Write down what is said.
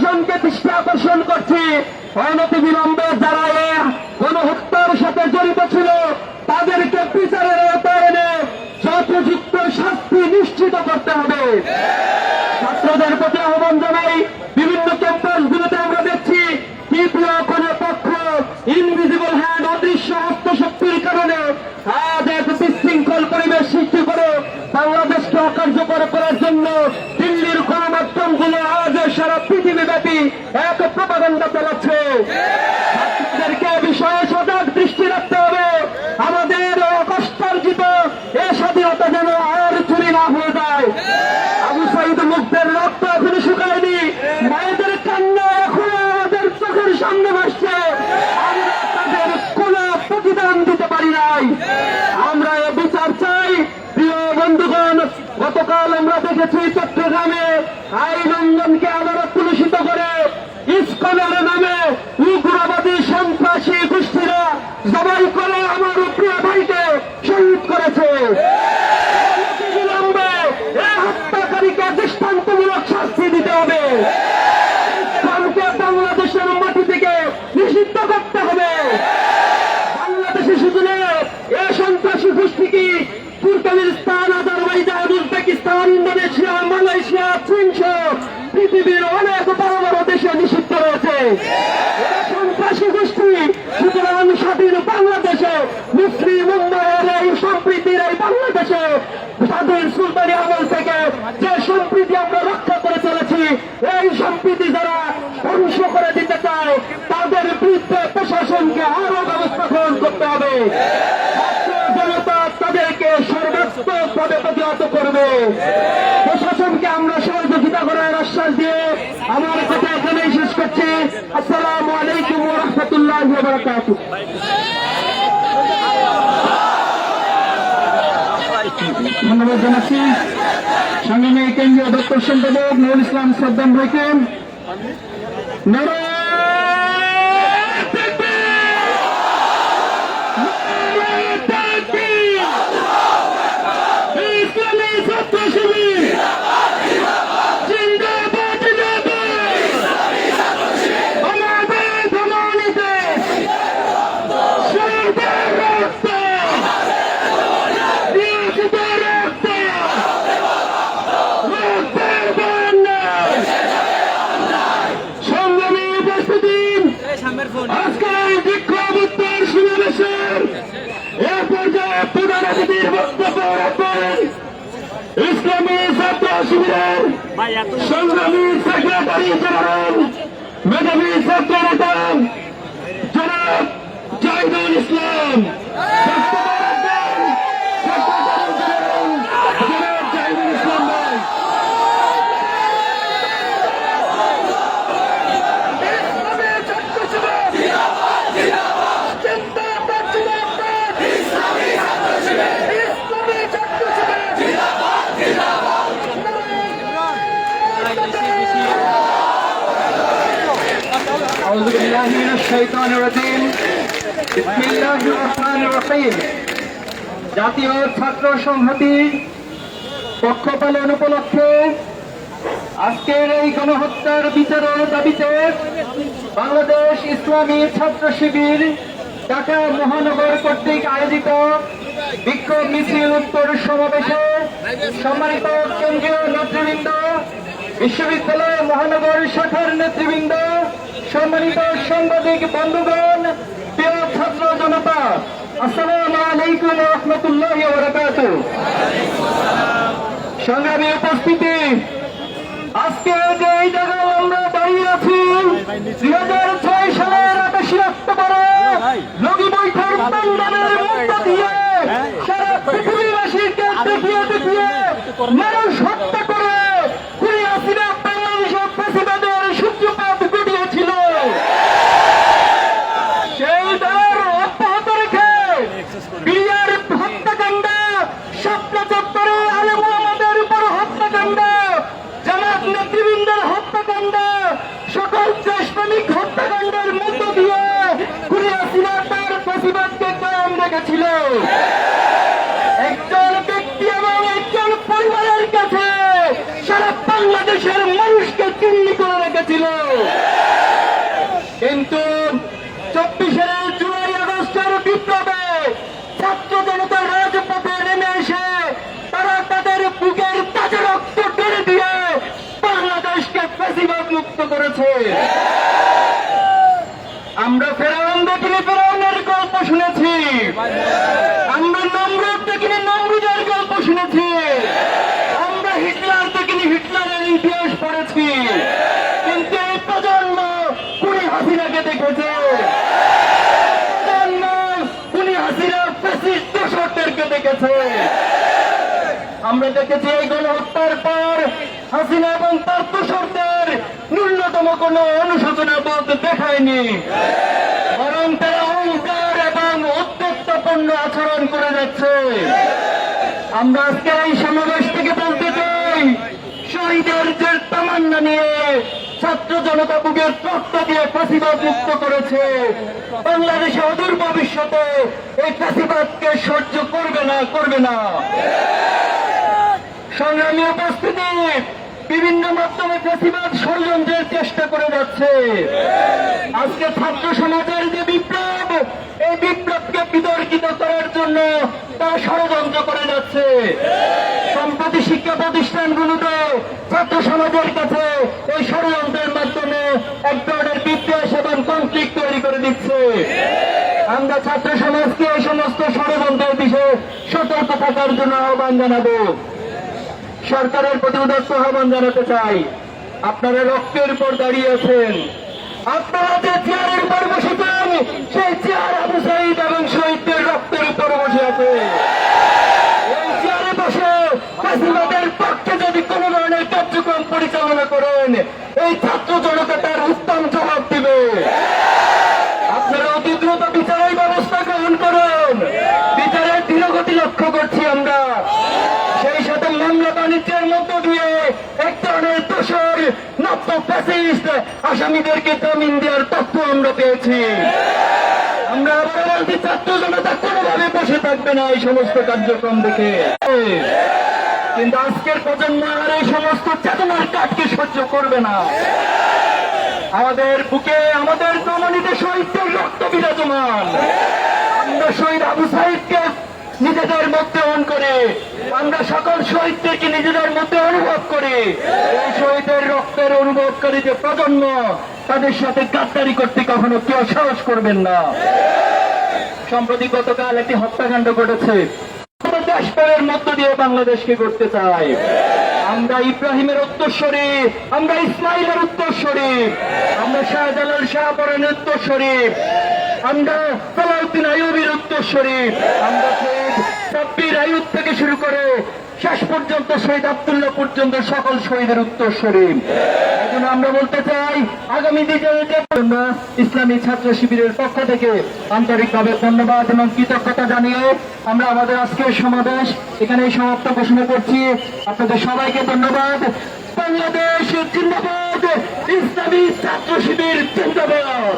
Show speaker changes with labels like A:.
A: প্রশাসনকে দৃষ্টি আকর্ষণ করছি। অনতি বিলম্বে যারা এ গণহত্যার সাথে জড়িত ছিল, তাদেরকে বিচারের এনে যথোচিত শাস্তি নিশ্চিত করতে হবে। ছাত্রদের প্রতি আহ্বান জানাই, বিভিন্ন ক্যাম্পাসগুলোতে আমরা দেখছি, তৃতীয় কোন পক্ষ ইনভিজিবল হ্যান্ড অদৃশ্য হস্তশক্তির কারণে আজ এক বিশৃঙ্খল পরিবেশ সৃষ্টি করে বাংলাদেশকে অকার্যকর করার জন্য প্রপাগান্ডা চালাচ্ছে। ছাত্রদেরকে বিষয়ে সজাগ দৃষ্টি রাখতে হবে। আমাদের কষ্টার্জিত এ স্বাধীনতা যেন আর চুরি না হয়ে যায়। আবু সাইদ মুক্তের রক্ত এখনও শুকায়নি। মায়েদের কান্না এখনও আমাদের চোখের সামনে ভাসছে। আমরা তাদের কোন প্রতিদান দিতে পারি নাই। আমরা এ বিচার চাই। প্রিয় বন্ধুগণ, গতকাল আমরা দেখেছি চট্টগ্রামে আইন লঙ্ঘনকে আদালত পুলিশিত করে ইস্কনের নামে উগ্রবাদী সন্ত্রাসী গোষ্ঠীরা জবাই করে আমার প্রিয় ভাইকে শহীদ করেছে। হত্যাকারীকে দৃষ্টান্তমূলক শাস্তি দিতে হবে। ইসলামকে বাংলাদেশের মাটি থেকে নিষিদ্ধ করতে হবে। বাংলাদেশে শুধু এ সন্ত্রাসী গোষ্ঠী কি Turkmenistan, Azerbaijan, Uzbekistan, Indonesia, Malaysia, চীন পৃথিবীর অনেক বড় বড় সন্ত্রাসী গোষ্ঠী সুতরাং স্বাধীন বাংলাদেশে মুসলিম এই সম্প্রীতির এই বাংলাদেশে স্বাধীন সুলতানি আমল থেকে যে সম্প্রীতি আমরা রক্ষা করে চলেছি এই সম্প্রীতি যারা ধ্বংস করে দিতে চায় তাদের বিরুদ্ধে প্রশাসনকে আরও ব্যবস্থা গ্রহণ করতে হবে জনতা তাদেরকে সর্বাত্মকভাবে প্রতিহত করবে প্রশাসনকে আমরা সহযোগিতা করার আশ্বাস দিয়ে আমার কথা এখানেই শেষ করছি আসসালামু আলাইকুম রহমতুল্লাহ বারকাতুহ ধন্যবাদ জানাচ্ছি সংগ্রামী কেন্দ্রীয় দপ্তর সম্পাদক নুরুল ইসলাম সাদ্দাম ভাইকে নারায়ণ তাকবীর! নারায়ণ তাকবীর! ইসলামী ছাত্র শিবির জিন্দাবাদ জিন্দাবাদ আমাদের ধমনীতে সর্বের রক্ত দিয়েছিত রক্ত রক্তের বন্যা সংগ্রামী উপস্থিতি আজকের বিক্ষোভ উত্তর সমাবেশের এ পর্যায়ে প্রধান অতিথির বক্তব্য রাখবেন ইসলামী ছাত্র শিবিরের সংগ্রামী সেক্রেটারি জেনারেল মেধাবী ছাত্র নেতা জনাব জাহিদুল ইসলাম। শৈতান রহিম রহিম জাতীয় ছাত্র সংহতি পক্ষ পালন উপলক্ষে আজকের এই গণহত্যার বিচারের দাবিতে বাংলাদেশ ইসলামী ছাত্র শিবির ঢাকা মহানগর কর্তৃক আয়োজিত বিক্ষোভ মিছিল উত্তর সমাবেশে সম্মানিত কেন্দ্রীয় নেতৃবৃন্দ, বিশ্ববিদ্যালয় মহানগর শাখার নেতৃবৃন্দ সম্মানিত সাংবাদিক বন্ধুগণ, প্রিয় ছাত্র জনতা, আসসালামু আলাইকুম রহমতুল্লাহ সংগ্রামী উপস্থিতি, আজকে যে এই জায়গায় আমরা দাঁড়িয়ে আছি, দুই হাজার ছয় সালের আকাশি অক্টোবরে লগি বৈঠক বন্ধনের মধ্য দিয়ে সারা পৃথিবীবাসীকে দেখিয়ে দেখিয়ে মানুষ হত্যা করে কুড়ি আসিরা বাংলাদেশের প্রেসিডেন্টের সূর্যপাত ঘটিয়েছিল সেই দলের অব্যাহত রেখে বিয়ার হত্যাকাণ্ড স্বপ্ন চত্বরে আলে মোহাম্মদের উপর হত্যাকাণ্ড জামাত নেতৃবৃন্দের হত্যাকাণ্ড সকল দেশপ্রেমিক হত্যা কিন্তু চব্বিশের জুলাই আগস্টের বিপ্লবে ছাত্র জনতা রাজপথে নেমে এসে তারা তাদের বুকের তাজা রক্ত টেনে দিয়ে বাংলাদেশকে ফেসিবাদ মুক্ত করেছে। আমরা ফেরাউন দেখিনি ফেরাউনের গল্প শুনেছি। আমরা নমরুদ দেখিনি নমরুদের গল্প শুনেছি। আমরা হিটলার দেখিনি হিটলারের ইতিহাস পড়েছি। কিন্তু এই প্রজন্ম কুড়ি হাসিনাকে দেখেছে। দেখেছে। আমরা দেখেছি এই গণহত্যার পর হাসিনা এবং তার দোষরদের ন্যূনতম কোনো অনুশোচনা বোধ দেখায়নি। বরং তারা অহংকার এবং উদ্যোক্তাপন্ন আচরণ করে যাচ্ছে। আমরা আজকে এই সমাবেশ থেকে বলতে চাই, শহীদের যে তামান্না নিয়ে ছাত্র জনতা বুকের রক্ত দিয়ে ফাঁসিবাদ মুক্ত করেছে, বাংলাদেশে অদূর ভবিষ্যতে এই ফাঁসিবাদকে সহ্য করবে না করবে না। সংগ্রামী উপস্থিতি বিভিন্ন মাধ্যমে ফেসিবাদ ষড়যন্ত্রের চেষ্টা করে যাচ্ছে। আজকে ছাত্র সমাজের যে বিপ্লব, এই বিপ্লবকে বিতর্কিত করার জন্য তারা ষড়যন্ত্র করে যাচ্ছে। সম্প্রতি শিক্ষা প্রতিষ্ঠানগুলোতে ছাত্র সমাজের কাছে এই ষড়যন্ত্রের মাধ্যমে এক ধরনের বিদ্বেষ এবং কনফ্লিক্ট তৈরি করে দিচ্ছে। আমরা ছাত্র সমাজকে এই সমস্ত ষড়যন্ত্রের বিষয়ে সতর্ক থাকার জন্য আহ্বান জানাব। সরকারের প্রতি উদাত্ত আহ্বান জানাতে চাই। আপনারা রক্তের উপর দাঁড়িয়ে আছেন। আপনারা যে চেয়ারের উপর বসেছেন, সেই চেয়ার আবু সাইদ এবং শহীদদের রক্তের উপর বসে আছে। পক্ষে যদি কোন ধরনের কার্যক্রম পরিচালনা করেন, এই ছাত্র জনতা তার উত্তম জবাব দিবে আপনারা অতি দ্রুত বিচারের ব্যবস্থা গ্রহণ করুন বিচারের ধীরগতি লক্ষ্য করছি আমরা সেই সাথে মামলা বাণিজ্যের মধ্য দিয়ে এক ধরনের দোষর নব্য আসামিদেরকে জামিন দেওয়ার তথ্য আমরা পেয়েছি। আমরা আবার বলছি, ছাত্র জনতা কোনোভাবে বসে থাকবে না এই সমস্ত কার্যক্রম দেখে। কিন্তু আজকের প্রজন্ম আর এই সমস্ত চেতনার সহ্য করবে না। আমাদের বুকে আমাদের জমনিতে শহীদদের রক্ত বিরাজমান। আমরা শহীদ আবু সাহিদকে নিজেদের মধ্যে অন করে আমরা সকল শহীদদেরকে নিজেদের মধ্যে অনুভব করি। এই শহীদের রক্তের অনুভবকারী যে প্রজন্ম, তাদের সাথে গাদ্দারি করতে কখনো কেউ সাহস করবেন না। সম্প্রতি গতকাল একটি হত্যাকাণ্ড ঘটেছে। আমরা দেশপ্রেমের মধ্য দিয়ে বাংলাদেশকে করতে চাই। আমরা ইব্রাহিমের উত্তরস্বরী আমরা ইসমাইলের উত্তরস্বরী আমরা শাহজালাল শাহপরানের উত্তরস্বরী আমরা সালাউদ্দিন আইয়ুবের উত্তরস্বরী আমরা সাব্বির আইয়ুব থেকে শুরু করে শেষ পর্যন্ত শহীদ আবদুল্লাহ পর্যন্ত সকল শহীদের উত্তরস্বরী এই জন্য আমরা বলতে চাই, আগামী দিনে ইসলামী ছাত্র শিবিরের পক্ষ থেকে আন্তরিকভাবে ধন্যবাদ এবং কৃতজ্ঞতা জানিয়ে আমরা আমাদের আজকের সমাবেশ এখানে সমাপ্ত ঘোষণা করছি। আপনাদের সবাইকে ধন্যবাদ। বাংলাদেশ জিন্দাবাদ, ইসলামী ছাত্র শিবির জিন্দাবাদ।